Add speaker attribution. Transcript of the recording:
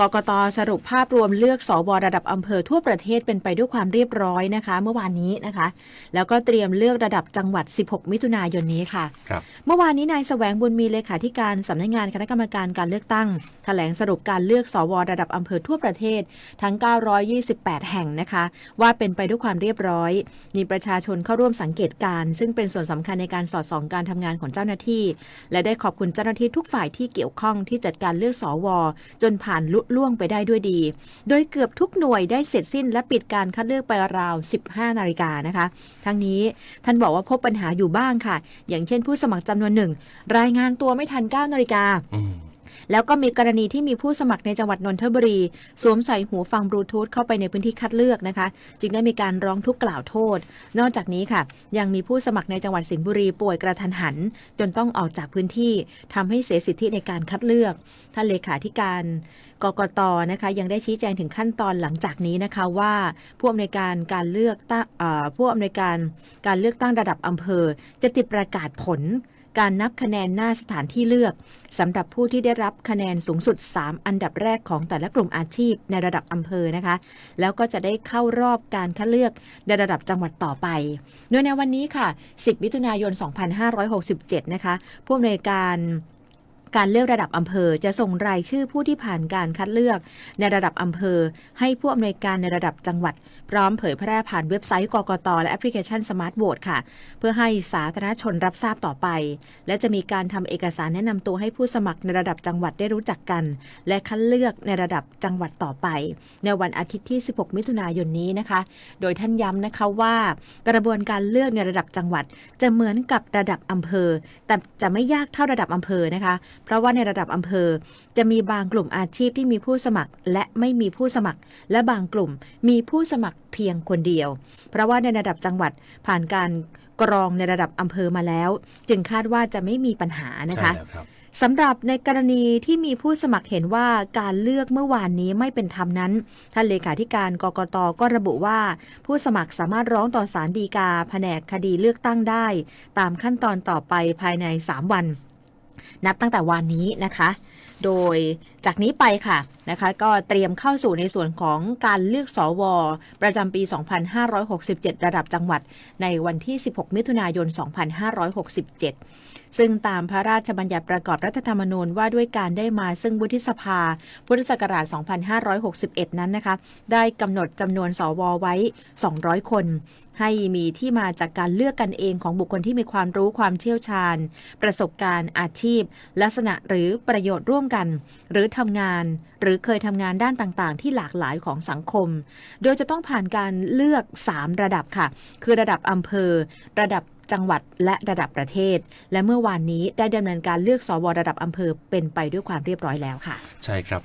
Speaker 1: กกตสรุปภาพรวมเลือกสวระดับอำเภอทั่วประเทศเป็นไปด้วยความเรียบร้อยนะคะ เมื่อวานนี้นะคะ แล้วก็เตรียมเลือกระดับจังหวัด 16 มิถุนายนนี้ค่ะ
Speaker 2: ครับ
Speaker 1: เมื่อวานนี้นายแสวงบุญมีเลขาธิการสำนักงานคณะกรรมการการเลือกตั้งแถลงสรุปการเลือกสวระดับอำเภอทั่วประเทศทั้ง 928 แห่งนะคะ ว่าเป็นไปด้วยความเรียบร้อย มีประชาชนเข้าร่วมสังเกตการณ์ซึ่งเป็นส่วนสำคัญในการสอดส่องการทำงานของเจ้าหน้าที่ และได้ขอบคุณเจ้าหน้าที่ทุกฝ่ายที่เกี่ยวข้องที่จัดการเลือกสวจนผ่านลุล่วงไปได้ด้วยดี โดยเกือบทุกหน่วยได้เสร็จสิ้นและปิดการคัดเลือกไปราว 15 นาฬิกานะคะ ทั้งนี้ท่านบอกว่าพบปัญหาอยู่บ้างค่ะ อย่างเช่นผู้สมัครจำนวนหนึ่งรายงานตัวไม่ทัน 9 นาฬิกา แล้วก็มีกรณีที่มีผู้สมัครในจังหวัดนนทบุรี สวมใส่หูฟังบลูทูธเข้าไปในพื้นที่คัดเลือกนะคะ จึงได้มีการร้องทุกข์กล่าวโทษ นอกจากนี้ค่ะ ยังมีผู้สมัครในจังหวัดสิงห์บุรีป่วยกระทันหัน จนต้องออกจากพื้นที่ทำให้เสียสิทธิในการคัดเลือกท่านเลขาธิการกกตนะคะยังได้ชี้แจงถึงขั้นตอนหลังจากนี้นะคะว่าผู้อำนวยการการเลือกตั้งผู้อำนวยการการเลือกตั้งระดับอำเภอ จะติดประกาศผล การนับคะแนนหน้าสถานที่เลือกสำหรับผู้ที่ได้รับคะแนนสูงสุด 3 อันดับแรกของแต่ละกลุ่มอาชีพในระดับอำเภอนะคะ แล้วก็จะได้เข้ารอบการคัดเลือกในระดับจังหวัดต่อไป โดยในวันนี้ค่ะ 10 มิถุนายน 2567 นะคะผู้อำนวยการ การเลือกระดับอำเภอจะส่งรายชื่อผู้ที่ผ่านการคัดเลือก ในระดับอำเภอ ให้ผู้อำนวยการในระดับจังหวัด พร้อมเผยแพร่ผ่านเว็บไซต์กกตและแอปพลิเคชันสมาร์ทโหวตค่ะ เพื่อให้สาธารณชนรับทราบต่อไป และจะมีการทำเอกสารแนะนำตัวให้ผู้สมัครในระดับจังหวัดได้รู้จักกัน และคัดเลือกในระดับจังหวัดต่อไป ในวันอาทิตย์ที่ 16 มิถุนายนนี้นะคะ โดยท่านย้ำนะคะว่ากระบวนการเลือกในระดับจังหวัด จะเหมือนกับระดับอำเภอ แต่จะไม่ยากเท่าระดับอำเภอนะคะเพราะว่าในระดับอำเภอ จะมีบางกลุ่มอาชีพที่มีผู้สมัคร และไม่มีผู้สมัคร และบางกลุ่มมีผู้สมัครเพียงคนเดียว เพราะว่าในระดับจังหวัดผ่านการกรองในระดับอำเภอมาแล้ว จึงคาดว่าจะไม่มีปัญหานะคะ
Speaker 2: ใช่แล้วครับ
Speaker 1: สำหรับในกรณีที่มีผู้สมัครเห็นว่าการเลือกเมื่อวานนี้ไม่เป็นธรรมนั้น ท่านเลขาธิการกกตก็ระบุว่า ผู้สมัครสามารถร้องต่อศาลฎีกาแผนกคดีเลือกตั้งได้ ตามขั้นตอนต่อไปภายใน 3 วัน นับตั้งแต่วันนี้นะคะ โดยจากนี้ไปค่ะนะคะก็เตรียมเข้าสู่ในส่วนของการเลือกสวประจำปี 2567 ระดับจังหวัดในวันที่ 16 มิถุนายน 2567 ซึ่งตามพระราชบัญญัติประกอบรัฐธรรมนูญว่าด้วยการได้มาซึ่งวุฒิสภา พุทธศักราช 2561 นั้นนะคะ ได้กำหนดจำนวนสวไว้ 200 คน ให้มีที่มาจากการเลือกกันเองของบุคคลที่มีความรู้ความเชี่ยวชาญ ประสบการณ์อาชีพ ลักษณะหรือประโยชน์ร่วมกัน หรือทำงาน หรือเคยทำงานด้านต่างๆ ที่หลากหลายของสังคม โดยจะต้องผ่านการเลือก 3 ระดับค่ะ คือระดับอำเภอ ระดับจังหวัดและระดับประเทศ และเมื่อวานนี้ได้ดำเนินการเลือกสวระดับอำเภอเป็นไปด้วยความเรียบร้อยแล้วค่ะ
Speaker 2: ใช่ครับ